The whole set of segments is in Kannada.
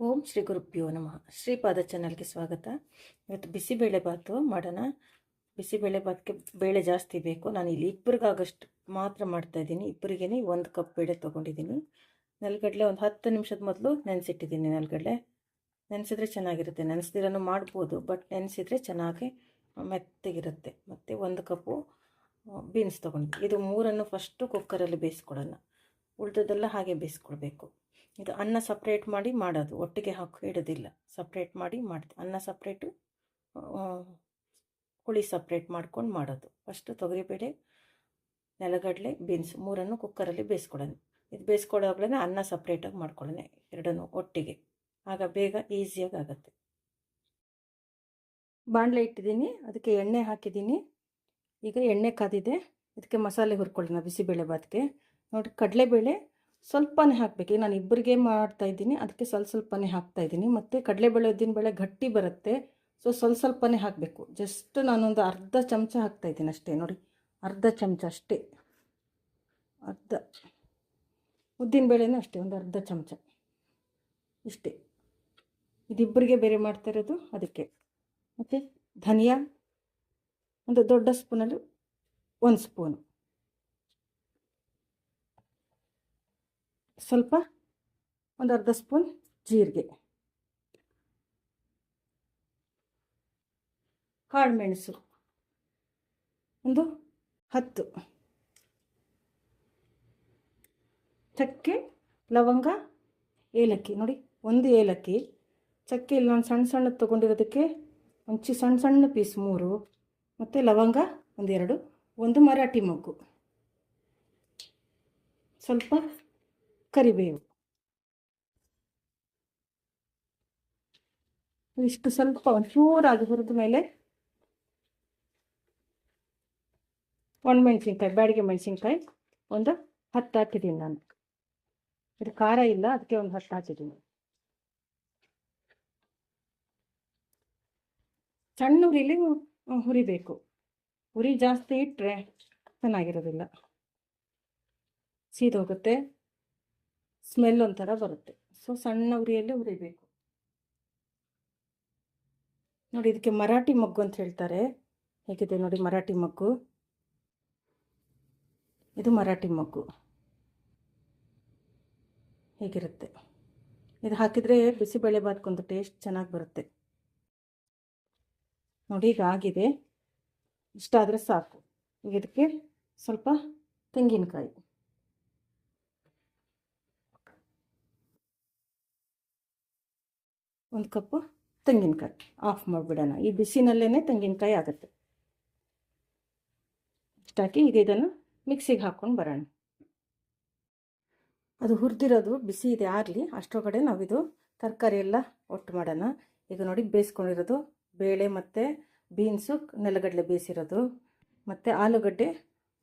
ಓಂ ಶ್ರೀ ಗುರುಭ್ಯೋ ನಮಃ. ಶ್ರೀಪಾದ ಚಾನಲ್ಗೆ ಸ್ವಾಗತ. ಇವತ್ತು ಬಿಸಿಬೇಳೆಬಾತು ಮಾಡೋಣ. ಬಿಸಿಬೇಳೆ ಬಾತ್ಗೆ ಬೇಳೆ ಜಾಸ್ತಿ ಬೇಕು. ನಾನು ಇಲ್ಲಿ ಇಬ್ಬರಿಗಾಗಷ್ಟು ಮಾತ್ರ ಮಾಡ್ತಾ ಇದ್ದೀನಿ. ಇಬ್ಬರಿಗೇ ಒಂದು ಕಪ್ ಬೇಳೆ ತೊಗೊಂಡಿದ್ದೀನಿ. ನೆಲಗಡಲೆ ಒಂದು ಹತ್ತು ನಿಮಿಷದ ಮೊದಲು ನೆನೆಸಿಟ್ಟಿದ್ದೀನಿ ನೆಲಗಡಲೆ. ನೆನೆಸಿದ್ರೆ ಚೆನ್ನಾಗಿರುತ್ತೆ. ನೆನೆಸಿದ್ರೂ ಮಾಡ್ಬೋದು, ಬಟ್ ನೆನೆಸಿದ್ರೆ ಚೆನ್ನಾಗಿ ಮೆತ್ತಗಿರುತ್ತೆ. ಮತ್ತು ಒಂದು ಕಪ್ಪು ಬೀನ್ಸ್ ತೊಗೊಂಡು ಇದು ಮೂರನ್ನು ಫಸ್ಟು ಕುಕ್ಕರಲ್ಲಿ ಬೇಯಿಸ್ಕೊಳ್ಳೋಣ. ಉಳಿದದೆಲ್ಲ ಹಾಗೆ ಬೇಯಿಸ್ಕೊಳ್ಬೇಕು. ಇದು ಅನ್ನ ಸಪ್ರೇಟ್ ಮಾಡಿ ಮಾಡೋದು. ಒಟ್ಟಿಗೆ ಹಾಕಿ ಇಡೋದಿಲ್ಲ. ಸಪ್ರೇಟ್ ಮಾಡಿ ಮಾಡಿದೆ ಅನ್ನ ಸಪ್ರೇಟು ಹುಳಿ ಸಪ್ರೇಟ್ ಮಾಡ್ಕೊಂಡು ಮಾಡೋದು. ಫಸ್ಟು ತೊಗರಿಬೇಳೆ, ನೆಲಗಡಲೆ ಬೀನ್ಸ್ ಮೂರನ್ನು ಕುಕ್ಕರಲ್ಲಿ ಬೇಯಿಸ್ಕೊಳ್ಳೋಣ. ಇದು ಬೇಯಿಸ್ಕೊಳ್ಳೋಗ್ಲೇ ಅನ್ನ ಸಪ್ರೇಟಾಗಿ ಮಾಡ್ಕೊಳ್ಳೋಣ ಎರಡನ್ನು ಒಟ್ಟಿಗೆ. ಆಗ ಬೇಗ ಈಸಿಯಾಗಿ ಆಗುತ್ತೆ. ಬಾಣಲೆ ಇಟ್ಟಿದ್ದೀನಿ. ಅದಕ್ಕೆ ಎಣ್ಣೆ ಹಾಕಿದ್ದೀನಿ. ಈಗ ಎಣ್ಣೆ ಕಾದಿದೆ. ಇದಕ್ಕೆ ಮಸಾಲೆ ಹುರ್ಕೊಳ್ಳೋಣ ಬಿಸಿಬೇಳೆ ಬಾತ್ಗೆ. ನೋಡಿ ಕಡಲೆಬೇಳೆ ಸ್ವಲ್ಪನೇ ಹಾಕಬೇಕು. ನಾನು ಇಬ್ಬರಿಗೆ ಮಾಡ್ತಾಯಿದ್ದೀನಿ ಅದಕ್ಕೆ ಸ್ವಲ್ಪ ಸ್ವಲ್ಪನೇ ಹಾಕ್ತಾಯಿದ್ದೀನಿ ಮತ್ತು ಕಡಲೆಬೇಳೆ ಬೇಳೆ ಗಟ್ಟಿ ಬರುತ್ತೆ. ಸೊ, ಸ್ವಲ್ಪ ಸ್ವಲ್ಪನೇ ಹಾಕಬೇಕು. ಜಸ್ಟ್ ನಾನೊಂದು ಅರ್ಧ ಚಮಚ ಹಾಕ್ತಾಯಿದ್ದೀನಿ ಅಷ್ಟೇ. ನೋಡಿ, ಅರ್ಧ ಚಮಚ ಅಷ್ಟೇ. ಅರ್ಧ. ಉದ್ದಿನ ಬೇಳೆನೂ ಅಷ್ಟೇ, ಒಂದು ಅರ್ಧ ಚಮಚ. ಇಷ್ಟೇ. ಇದಿಬ್ಬರಿಗೆ ಬೇರೆ ಮಾಡ್ತಾ ಇರೋದು ಅದಕ್ಕೆ. ಮತ್ತು ಧನಿಯಾ, ಒಂದು ದೊಡ್ಡ ಸ್ಪೂನಲ್ಲಿ ಒಂದು ಸ್ಪೂನು. ಸ್ವಲ್ಪ ಒಂದು ಅರ್ಧ ಸ್ಪೂನ್ ಜೀರಿಗೆ. ಕಾಳುಮೆಣಸು. ಒಂದು ಹತ್ತು. ಚಕ್ಕೆ, ಲವಂಗ, ಏಲಕ್ಕಿ. ನೋಡಿ, ಒಂದು ಏಲಕ್ಕಿ. ಚಕ್ಕೆ ಇಲ್ಲಿ ನಾನು ಸಣ್ಣ ಸಣ್ಣ ತೊಗೊಂಡಿರೋದಕ್ಕೆ ಒಂಚಿ ಸಣ್ಣ ಸಣ್ಣ ಪೀಸ್ ಮೂರು. ಮತ್ತು ಲವಂಗ ಒಂದೆರಡು. ಒಂದು ಮರಾಠಿ ಮೊಗ್ಗು. ಸ್ವಲ್ಪ ಕರಿಬೇವು. ಇಷ್ಟು ಸ್ವಲ್ಪ ಒಂಚೂರಾಗಿ ಹುರಿದ ಮೇಲೆ ಮೆಣಸಿನ್ಕಾಯಿ, ಬ್ಯಾಡಿಗೆ ಮೆಣಸಿನ್ಕಾಯಿ ಒಂದು ಹತ್ತು ಹಾಕಿದ್ದೀನಿ ನಾನು. ಇದು ಖಾರ ಇಲ್ಲ, ಅದಕ್ಕೆ ಒಂದು ಹತ್ತು ಹಾಕಿದ್ದೀನಿ ಸಣ್ಣ ಹುರಿಬೇಕು. ಉರಿ ಜಾಸ್ತಿ ಇಟ್ಟರೆ ಚೆನ್ನಾಗಿರೋದಿಲ್ಲ. ಸೀದೋಗುತ್ತೆ. ಸ್ಮೆಲ್ ಒಂಥರ ಬರುತ್ತೆ. ಸೊ, ಸಣ್ಣ ಉರಿಯಲ್ಲೇ ಉರಿಬೇಕು. ನೋಡಿ, ಇದಕ್ಕೆ ಮರಾಠಿ ಮಗ್ಗು ಅಂತ ಹೇಳ್ತಾರೆ. ಹೇಗಿದೆ ನೋಡಿ ಮರಾಠಿ ಮಗ್ಗು? ಇದು ಮರಾಠಿ ಮಗ್ಗು. ಹೇಗಿರುತ್ತೆ? ಇದು ಹಾಕಿದರೆ ಬಿಸಿಬೇಳೆ ಬಾತ್ಕೊಂದು ಟೇಸ್ಟ್ ಚೆನ್ನಾಗಿ ಬರುತ್ತೆ. ನೋಡಿ, ಈಗ ಆಗಿದೆ. ಇಷ್ಟಾದರೆ ಸಾಕು. ಈಗ ಇದಕ್ಕೆ ಸ್ವಲ್ಪ ತೆಂಗಿನಕಾಯಿ. ಒಂದು ಕಪ್ಪು ತೆಂಗಿನಕಾಯಿ. ಆಫ್ ಮಾಡಿಬಿಡೋಣ. ಈ ಬಿಸಿನಲ್ಲೇ ತೆಂಗಿನಕಾಯಿ ಆಗುತ್ತೆ. ಇಷ್ಟಾಕಿ ಈಗ ಇದನ್ನು ಮಿಕ್ಸಿಗೆ ಹಾಕ್ಕೊಂಡು ಬರೋಣ. ಅದು ಹುರಿದಿರೋದು ಬಿಸಿ ಇದೆ ಆಗಲಿ ಅಷ್ಟರೊಳಗಡೆ ನಾವಿದು ತರಕಾರಿ ಎಲ್ಲ ಒಟ್ಟು ಮಾಡೋಣ. ಈಗ ನೋಡಿ ಬೇಯಿಸ್ಕೊಂಡಿರೋದು ಬೇಳೆ ಮತ್ತು ಬೀನ್ಸು, ನೆಲಗಡಲೆ ಬೇಯಿಸಿರೋದು. ಮತ್ತು ಆಲೂಗಡ್ಡೆ,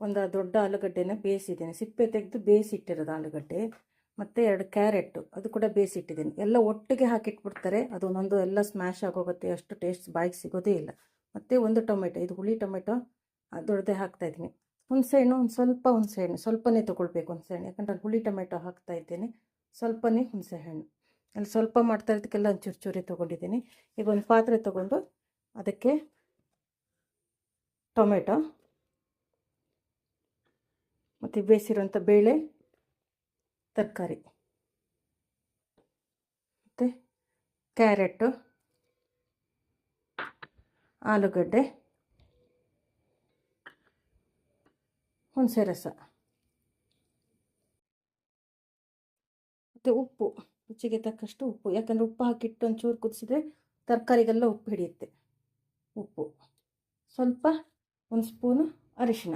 ಒಂದು ದೊಡ್ಡ ಆಲೂಗಡ್ಡೆನ ಬೇಯಿಸಿದ್ದೇನೆ. ಸಿಪ್ಪೆ ತೆಗೆದು ಬೇಯಿಸಿಟ್ಟಿರೋದು ಆಲೂಗಡ್ಡೆ. ಮತ್ತು ಎರಡು ಕ್ಯಾರೆಟು ಅದು ಕೂಡ ಬೇಯಿಸಿಟ್ಟಿದ್ದೀನಿ. ಎಲ್ಲ ಒಟ್ಟಿಗೆ ಹಾಕಿಟ್ಬಿಡ್ತಾರೆ ಅದು ಒಂದೊಂದು ಎಲ್ಲ ಸ್ಮ್ಯಾಶ್ ಆಗೋಗುತ್ತೆ, ಅಷ್ಟು ಟೇಸ್ಟ್ ಬಾಯಿಗೆ ಸಿಗೋದೇ ಇಲ್ಲ. ಮತ್ತು ಒಂದು ಟೊಮೆಟೊ, ಇದು ಹುಳಿ ಟೊಮೆಟೊ ದೊಡ್ಡದೇ ಹಾಕ್ತಾಯಿದ್ದೀನಿ ಹುಣಸೆಹಣ್ಣು, ಒಂದು ಸ್ವಲ್ಪ ಹುಣಸೆಹಣ್ಣು, ಸ್ವಲ್ಪನೇ ತೊಗೊಳ್ಬೇಕು ಹುಣಸೆಹಣ್ಣು, ಯಾಕಂದ್ರೆ ಹುಳಿ ಟೊಮೆಟೊ ಹಾಕ್ತಾ ಇದ್ದೀನಿ, ಸ್ವಲ್ಪನೇ ಹುಣಸೆಹಣ್ಣು. ಅಲ್ಲಿ ಸ್ವಲ್ಪ ಮಾಡ್ತಾ ಇರೋದಕ್ಕೆಲ್ಲ ಒಂದು ಚೂರಿ ತೊಗೊಂಡಿದ್ದೀನಿ. ಈಗ ಒಂದು ಪಾತ್ರೆ ತೊಗೊಂಡು ಅದಕ್ಕೆ ಟೊಮೆಟೊ, ಮತ್ತು ಬೇಯಿಸಿರೋಂಥ ಬೇಳೆ ತರಕಾರಿ. ಮತ್ತು ಕ್ಯಾರೆಟು, ಆಲೂಗಡ್ಡೆ, ಹುಣಸೆ ರಸ. ಮತ್ತು ಉಪ್ಪು, ರುಚಿಗೆ ತಕ್ಕಷ್ಟು ಉಪ್ಪು. ಯಾಕಂದರೆ ಉಪ್ಪು ಹಾಕಿಟ್ಟು ಒಂಚೂರು ಕುದಿಸಿದ್ರೆ ತರಕಾರಿಗೆಲ್ಲ ಉಪ್ಪು ಹಿಡಿಯುತ್ತೆ. ಉಪ್ಪು. ಸ್ವಲ್ಪ ಒಂದು ಸ್ಪೂನು ಅರಿಶಿನ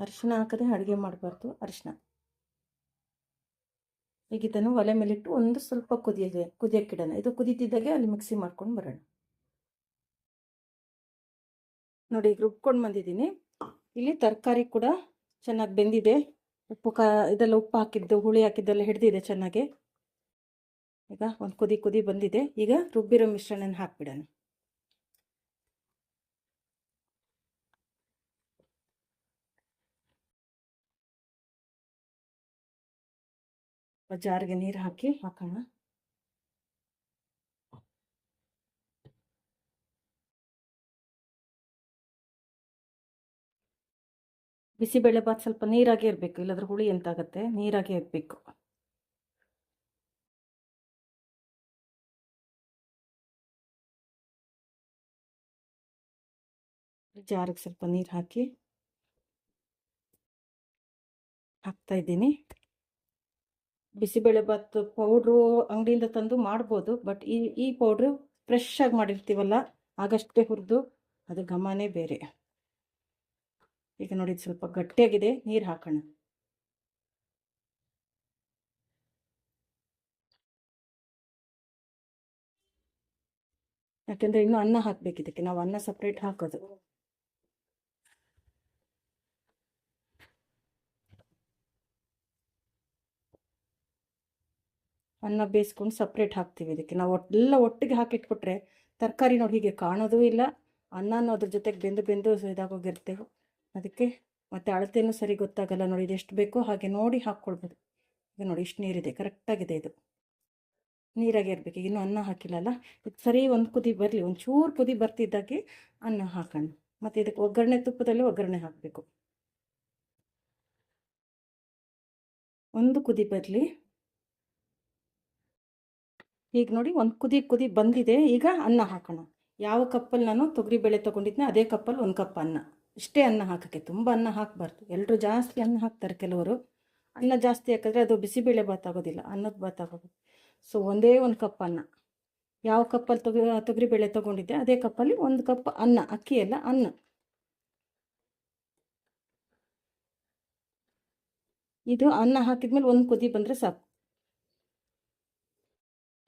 ಅರಿಶಿನ ಹಾಕದೆ ಅಡುಗೆ ಮಾಡಬಾರ್ದು. ಅರಿಶಿನ ಈಗ ಇದನ್ನು ಒಲೆ ಮೇಲಿಟ್ಟು ಒಂದು ಸ್ವಲ್ಪ ಕುದಿಯಲಿ ಕುದಿಯೋಕ್ಕಿಡೋಣ ಇದು ಕುದೀತಿದ್ದಾಗೆ ಅಲ್ಲಿ ಮಿಕ್ಸಿ ಮಾಡ್ಕೊಂಡು ಬರೋಣ. ನೋಡಿ, ಈಗ ರುಬ್ಕೊಂಡು ಬಂದಿದ್ದೀನಿ. ಇಲ್ಲಿ ತರಕಾರಿ ಕೂಡ ಚೆನ್ನಾಗಿ ಬೆಂದಿದೆ. ಉಪ್ಪು ಕಾ ಇದೆಲ್ಲ ಉಪ್ಪು ಹಾಕಿದ್ದು, ಹುಳಿ ಹಾಕಿದ್ದೆಲ್ಲ ಹಿಡಿದಿದೆ ಚೆನ್ನಾಗಿ. ಈಗ ಒಂದು ಕುದಿ ಕುದಿ ಬಂದಿದೆ. ಈಗ ರುಬ್ಬಿರೋ ಮಿಶ್ರಣನ ಹಾಕ್ಬಿಡೋಣ. ಜಾರಿಗೆ ನೀರು ಹಾಕಿ ಹಾಕೋಣ. ಬಿಸಿಬೇಳೆಬಾತ್ ಸ್ವಲ್ಪ ನೀರಾಗೆ ಇರಬೇಕು, ಇಲ್ಲಾಂದ್ರೆ ಹುಳಿ ಎಂತಾಗತ್ತೆ, ನೀರಾಗೆ ಇರಬೇಕು. ಜಾರಿಗೆ ಸ್ವಲ್ಪ ನೀರು ಹಾಕಿ ಹಾಕ್ತಾ ಇದ್ದೀನಿ. ಬಿಸಿಬೇಳೆ ಭಾತ್ ಪೌಡ್ರು ಅಂಗಡಿಯಿಂದ ತಂದು ಮಾಡ್ಬೋದು, ಬಟ್ ಈ ಈ ಪೌಡ್ರು ಫ್ರೆಶ್ ಆಗಿ ಮಾಡಿರ್ತೀವಲ್ಲ, ಆಗಷ್ಟೇ ಹುರಿದು ಅದು ಘಮನೇ ಬೇರೆ. ಈಗ ನೋಡಿ ಸ್ವಲ್ಪ ಗಟ್ಟಿಯಾಗಿದೆ, ನೀರು ಹಾಕೋಣ. ಯಾಕೆಂದರೆ ಇನ್ನೂ ಅನ್ನ ಹಾಕಬೇಕು ಇದಕ್ಕೆ ನಾವು ಅನ್ನ ಸಪ್ರೇಟ್ ಹಾಕೋದು. ಅನ್ನ ಬೇಯಿಸ್ಕೊಂಡು ಸಪ್ರೇಟ್ ಹಾಕ್ತೀವಿ ಇದಕ್ಕೆ. ನಾವು ಎಲ್ಲ ಒಟ್ಟಿಗೆ ಹಾಕಿಟ್ಬಿಟ್ರೆ ತರಕಾರಿ ನೋಡಿ ಹೀಗೆ ಕಾಣೋದೂ ಇಲ್ಲ. ಅನ್ನನೂ ಅದ್ರ ಜೊತೆಗೆ ಬೆಂದು ಬೆಂದು ಇದಾಗೋಗಿರ್ತೇವೆ ಅದಕ್ಕೆ ಮತ್ತು ಅಳತೆಯೂ ಸರಿ ಗೊತ್ತಾಗಲ್ಲ ನೋಡಿ ಇದು ಎಷ್ಟು ಬೇಕೋ ಹಾಗೆ ನೋಡಿ ಹಾಕ್ಕೊಳ್ಬೋದು. ಈಗ ನೋಡಿ ಇಷ್ಟು ನೀರಿದೆ. ಕರೆಕ್ಟಾಗಿದೆ ಇದು. ನೀರಾಗೆ ಇರಬೇಕು. ಇನ್ನೂ ಅನ್ನ ಹಾಕಿಲ್ಲಲ್ಲ? ಇದು ಸರಿ ಒಂದು ಕುದಿ ಬರಲಿ. ಒಂದು ಚೂರು ಕುದಿ ಬರ್ತಿದ್ದಾಗೆ ಅನ್ನ ಹಾಕೋಣ. ಮತ್ತು ಇದಕ್ಕೆ ಒಗ್ಗರಣೆ ತುಪ್ಪದಲ್ಲಿ ಒಗ್ಗರಣೆ ಹಾಕಬೇಕು. ಒಂದು ಕುದಿ ಬರಲಿ. ಈಗ ನೋಡಿ ಒಂದು ಕುದಿ ಕುದಿ ಬಂದಿದೆ. ಈಗ ಅನ್ನ ಹಾಕೋಣ. ಯಾವ ಕಪ್ಪಲ್ಲಿ ನಾನು ತೊಗರಿಬೇಳೆ ತೊಗೊಂಡಿದ್ದೆ ಅದೇ ಕಪ್ಪಲ್ಲಿ ಒಂದು ಕಪ್ ಅನ್ನ. ಇಷ್ಟೇ ಅನ್ನ ಹಾಕೋಕ್ಕೆ. ತುಂಬ ಅನ್ನ ಹಾಕಬಾರ್ದು. ಎಲ್ಲರೂ ಜಾಸ್ತಿ ಅನ್ನ ಹಾಕ್ತಾರೆ ಕೆಲವರು. ಅನ್ನ ಜಾಸ್ತಿ ಹಾಕಿದ್ರೆ ಅದು ಬಿಸಿಬೇಳೆ ಬಾತ್ ಆಗೋದಿಲ್ಲ. ಅನ್ನದ ಭಾತ್ ಆಗೋದು. ಸೊ ಒಂದೇ ಒಂದು ಕಪ್ ಅನ್ನ. ಯಾವ ಕಪ್ಪಲ್ಲಿ ತೊಗ ತೊಗರಿಬೇಳೆ ತೊಗೊಂಡಿದ್ದೆ ಅದೇ ಕಪ್ಪಲ್ಲಿ ಒಂದು ಕಪ್ ಅನ್ನ. ಅಕ್ಕಿ ಎಲ್ಲ ಅನ್ನ. ಇದು ಅನ್ನ ಹಾಕಿದ್ಮೇಲೆ ಒಂದು ಕುದಿ ಬಂದರೆ ಸಾಕು.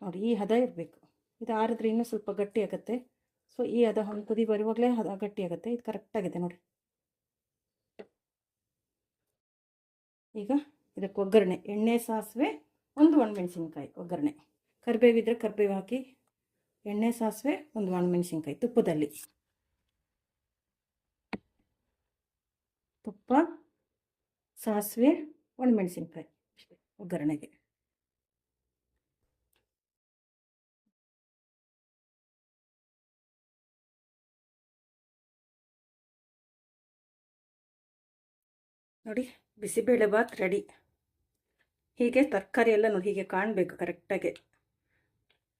ನೋಡಿ, ಈ ಹದ ಇರಬೇಕು. ಇದು ಆರಿದ್ರೆ ಇನ್ನೂ ಸ್ವಲ್ಪ ಗಟ್ಟಿ ಆಗುತ್ತೆ. ಸೊ ಈ ಹದ ಒಂದು ಕುದಿ ಬರುವಾಗಲೇ ಹದ ಗಟ್ಟಿ ಆಗುತ್ತೆ. ಇದು ಕರೆಕ್ಟಾಗಿದೆ ನೋಡಿ. ಈಗ ಇದಕ್ಕೆ ಒಗ್ಗರಣೆ. ಎಣ್ಣೆ, ಸಾಸಿವೆ, ಒಂದು ಒಣಮೆಣಸಿನ್ಕಾಯಿ ಒಗ್ಗರಣೆ. ಕರಿಬೇವಿದ್ರೆ ಕರಿಬೇವು ಹಾಕಿ, ಎಣ್ಣೆ, ಸಾಸಿವೆ, ಒಂದು ಒಣಮೆಣಸಿನ್ಕಾಯಿ ತುಪ್ಪದಲ್ಲಿ. ತುಪ್ಪ, ಸಾಸಿವೆ, ಒಣಮೆಣಸಿನ್ಕಾಯಿ. ಒಗ್ಗರಣೆಗೆ. ನೋಡಿ ಬಿಸಿಬೇಳೆ ಬಾತ್ ರೆಡಿ ಹೀಗೆ ತರಕಾರಿ ಎಲ್ಲ ನೋಡಿ ಹೀಗೆ ಕಾಣಬೇಕು ಕರೆಕ್ಟಾಗಿ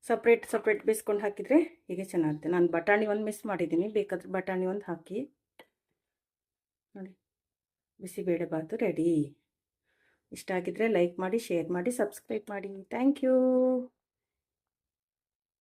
ಸಪ್ರೇಟ್ ಸಪ್ರೇಟ್ ಬೇಯಿಸ್ಕೊಂಡು ಹಾಕಿದರೆ ಹೀಗೆ ಚೆನ್ನಾಗುತ್ತೆ. ನಾನು ಬಟಾಣಿ ಒಂದು ಮಿಸ್ ಮಾಡಿದ್ದೀನಿ, ಬೇಕಾದ್ರೆ ಬಟಾಣಿ ಒಂದು ಹಾಕಿ. ನೋಡಿ ಬಿಸಿಬೇಳೆ ಬಾತು ರೆಡಿ ಇಷ್ಟ ಆಗಿದ್ದರೆ ಲೈಕ್ ಮಾಡಿ ಶೇರ್ ಮಾಡಿ ಸಬ್ಸ್ಕ್ರೈಬ್ ಮಾಡಿ. Thank you